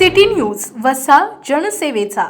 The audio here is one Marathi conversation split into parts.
सिटी न्यूज वसा जनसेवेचा.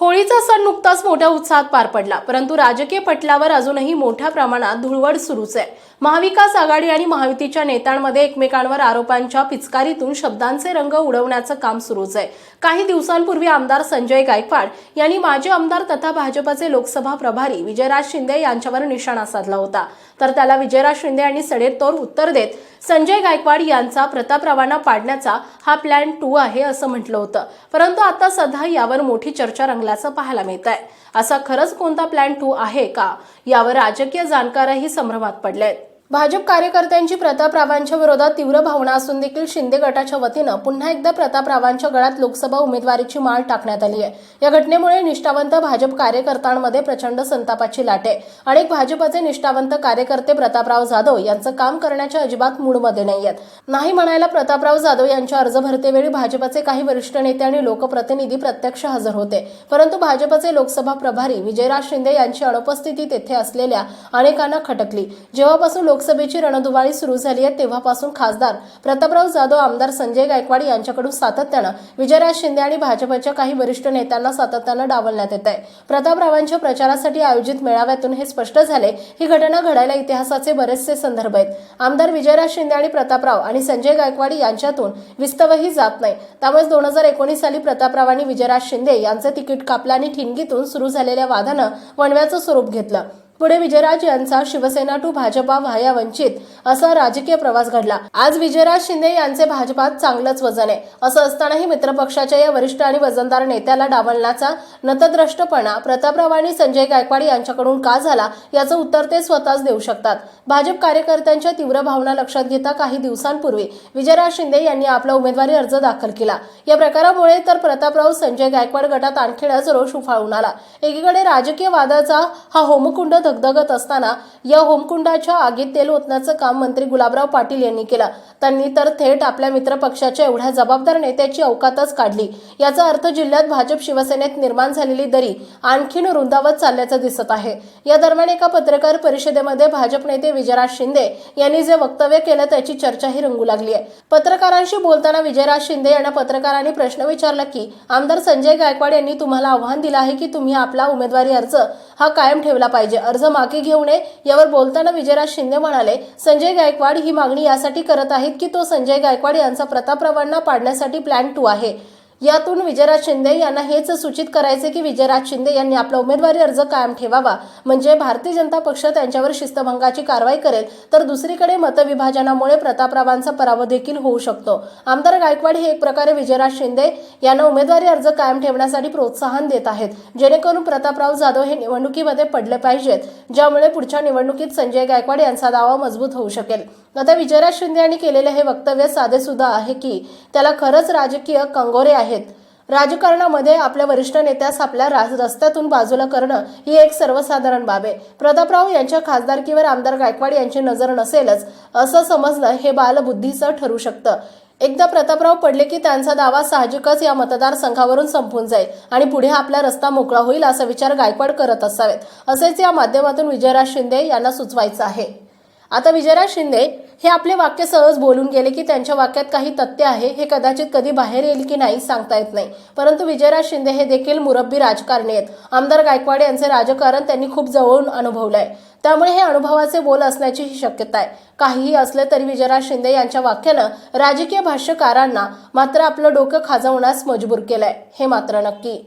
होळीचा सण नुकताच मोठ्या उत्साहात पार पडला परंतु राजकीय पटलावर अजूनही मोठ्या प्रमाणात धुळवड सुरूच आहे. महाविकास आघाडी आणि महायुतीच्या नेत्यांमध्ये एकमेकांवर आरोपांच्या पिचकारीतून शब्दांचे रंग उडवण्याचं काम सुरूच आहे. काही दिवसांपूर्वी आमदार संजय गायकवाड यांनी माजी आमदार तथा भाजपचे लोकसभा प्रभारी विजयराज शिंदे यांच्यावर निशाणा साधला होता. तर त्याला विजयराज शिंदे यांनी सडेतोर उत्तर देत संजय गायकवाड यांचा प्रतापरावांना पाडण्याचा हा प्लॅन टू आहे असं म्हटलं होतं. परंतु आता सध्या यावर मोठी चर्चा रंगल्याचं पाहायला मिळत आहे असा खरंच कोणता प्लॅन टू आहे का? यावर राजकीय जाणकारही संभ्रमात पडले आहेत भाजप कार्यकर्त्यांची प्रतापरावांच्या विरोधात तीव्र भावना असून देखील शिंदे गटाच्या वतीनं पुन्हा एकदा प्रतापरावांच्या गळात लोकसभा उमेदवारीची माळ टाकण्यात आली आहे. या घटनेमुळे निष्ठावंत भाजप कार्यकर्त्यांमध्ये प्रचंड संतापाची लाट आहे. अनेक भाजपचे निष्ठावंत कार्यकर्ते प्रतापराव जाधव यांचं काम करण्याच्या अजिबात मूडमध्ये नाही आहेत. नाही म्हणायला प्रतापराव जाधव यांच्या अर्ज भरतेवेळी भाजपचे काही वरिष्ठ नेते आणि लोकप्रतिनिधी प्रत्यक्ष हजर होते. परंतु भाजपचे लोकसभा प्रभारी विजयराज शिंदे यांची अनुपस्थिती तेथे असलेल्या अनेकांना खटकली. जेव्हापासून लोकसभेची रणधुवाळी सुरू झाली आहे. तेव्हापासून खासदार प्रतापराव जाधव आमदार संजय गायकवाड यांच्याकडून सातत्यानं विजयराज शिंदे आणि भाजपच्या काही वरिष्ठ नेत्यांना सातत्यानं डावलण्यात येत आहे. प्रतापरावांच्या प्रचारासाठी आयोजित मेळाव्यातून हे स्पष्ट झाले ही घटना घडायला इतिहासाचे बरेचसे संदर्भ आहेत. आमदार विजयराज शिंदे आणि प्रतापराव आणि संजय गायकवाड यांच्यातून विस्तवही जात नाही. त्यामुळे दोन हजार एकोणीस साली प्रतापरावांनी विजयराज शिंदे यांचं तिकीट कापलं आणि ठिणगीतून सुरू झालेल्या वादानं वणव्याचं स्वरूप घेतलं. पुढे विजयराज यांचा शिवसेना टू भाजपा व्हाया वंचित असा राजकीय प्रवास घडला. आज विजयराज शिंदे यांचे भाजपात चांगलंच वजन आहे. असं असतानाही मित्रपक्षाच्या या वरिष्ठ आणि वजनदार नेत्याला डावलण्याचा नतद्रष्टपणा प्रतापराव आणि संजय गायकवाड यांच्याकडून का झाला याचं उत्तर ते स्वतःच देऊ शकतात. भाजप कार्यकर्त्यांच्या तीव्र भावना लक्षात घेता काही दिवसांपूर्वी विजयराज शिंदे यांनी आपला उमेदवारी अर्ज दाखल केला. या प्रकारामुळे तर प्रतापराव संजय गायकवाड गटात आणखीनच रोष उफाळून आला. एकीकडे राजकीय वादाचा हा होमकुंड धगधगत असताना या होमकुंडाच्या आगीत तेल ओतण्याचं काम मंत्री गुलाबराव पाटील यांनी केला. त्यांनी तर थेट आपल्या मित्रपक्षाच्या एवढ्या जबाबदार नेत्याची अवकातच काढली. याचा अर्थ जिल्ह्यात भाजप शिवसेनेत निर्माण झालेली दरी आणखीन रुंदावत चालल्याचं दिसत आहे. या दरम्यान एका पत्रकार परिषदेमध्ये भाजप नेते विजयराज शिंदे यांनी जे वक्तव्य केलं त्याची चर्चाही रंगू लागली आहे. पत्रकारांशी बोलताना विजयराज शिंदे यांना पत्रकारांनी प्रश्न विचारला की आमदार संजय गायकवाड यांनी तुम्हाला आव्हान दिलं आहे की तुम्ही आपला उमेदवारी अर्ज हा कायम ठेवला पाहिजे. अर्ज मागे घेऊ नये. यावर बोलताना विजयराज शिंदे म्हणाले संजय गायकवाड ही मागणी यासाठी करत आहेत की तो संजय गायकवाड यांचा प्रतापरावांना पाडण्यासाठी प्लॅन टू आहे. यातून विजयराज शिंदे यांना हेच सूचित करायचे की विजयराज शिंदे यांनी आपला उमेदवारी अर्ज कायम ठेवावा. म्हणजे भारतीय जनता पक्ष त्यांच्यावर शिस्तभंगाची कारवाई करेल तर दुसरीकडे मतविभाजनामुळे प्रतापरावांचा पराभव देखील होऊ शकतो. आमदार गायकवाड हे एक प्रकारे विजयराज शिंदे यांना उमेदवारी अर्ज कायम ठेवण्यासाठी प्रोत्साहन देत आहेत. जेणेकरून प्रतापराव जाधव हे निवडणुकीमध्ये पडले पाहिजेत ज्यामुळे पुढच्या निवडणुकीत संजय गायकवाड यांचा दावा मजबूत होऊ शकेल. आता विजयराज शिंदे यांनी केलेले हे वक्तव्य साधेसुद्धा आहे की त्याला खरंच राजकीय कंगोरे आहे आहेत. राजकारणामध्ये आपल्या वरिष्ठ नेत्यास आपल्या राज रस्त्यातून बाजूला करणं ही एक सर्वसाधारण बाब आहे. प्रतापराव यांच्या खासदारकीवर आमदार गायकवाड यांची नजर नसेलच असं समजणं हे बालबुद्धीचं ठरू शकतं. एकदा प्रतापराव पडले की त्यांचा दावा साहजिकच या मतदारसंघावरून संपून जाईल आणि पुढे आपला रस्ता मोकळा होईल असा विचार गायकवाड करत असावेत. असेच या माध्यमातून विजयराज शिंदे यांना सुचवायचं आहे. आता विजयराज शिंदे हे आपले वाक्य सहज बोलून गेले की त्यांच्या वाक्यात काही तथ्य आहे हे कदाचित कधी बाहेर येईल की नाही सांगता येत नाही. परंतु विजयराज शिंदे हे देखील मुरब्बी राजकारणी आहेत. आमदार गायकवाड यांचे राजकारण त्यांनी खूप जवळून अनुभवलंय. त्यामुळे हे अनुभवाचे बोल असण्याची ही शक्यता आहे. काहीही असले तरी विजयराज शिंदे यांच्या वाक्यानं राजकीय भाष्यकारांना मात्र आपलं डोकं खाजवण्यास मजबूर केलंय. हे मात्र नक्की.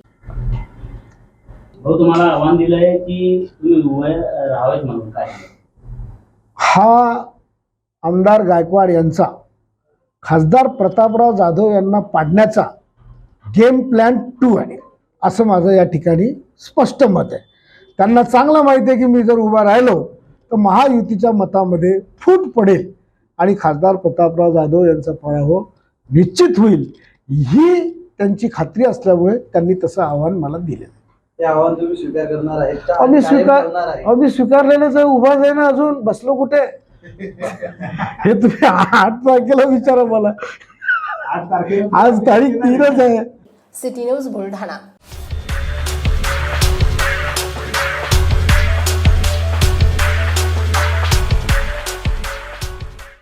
भाऊ तुम्हाला आव्हान दिलंय की तुम्ही उभे राहावेत म्हणून काय? हा आमदार गायकवाड यांचा खासदार प्रतापराव जाधव यांना पाडण्याचा गेम प्लॅन टू आहे. असं माझं या ठिकाणी स्पष्ट मत आहे. त्यांना चांगलं माहिती आहे की मी जर उभा राहिलो तर महायुतीच्या मतामध्ये फूट पडेल आणि खासदार प्रतापराव जाधव यांचा पराभव निश्चित होईल. ही त्यांची खात्री असल्यामुळे त्यांनी तसं आव्हान मला दिलेलं ते आव्हान तुम्ही स्वीकार करणार आहेत का? आम्ही कायम स्वीकार करणार आहे आम्ही स्वीकारलेलंच आहे उभाच आहे ना अजून. बसलो कुठे? हे तुम्ही आठ तारखेला विचारा मला. आठ तारखेला आज तारीख तीनच आहे. City news Buldhana.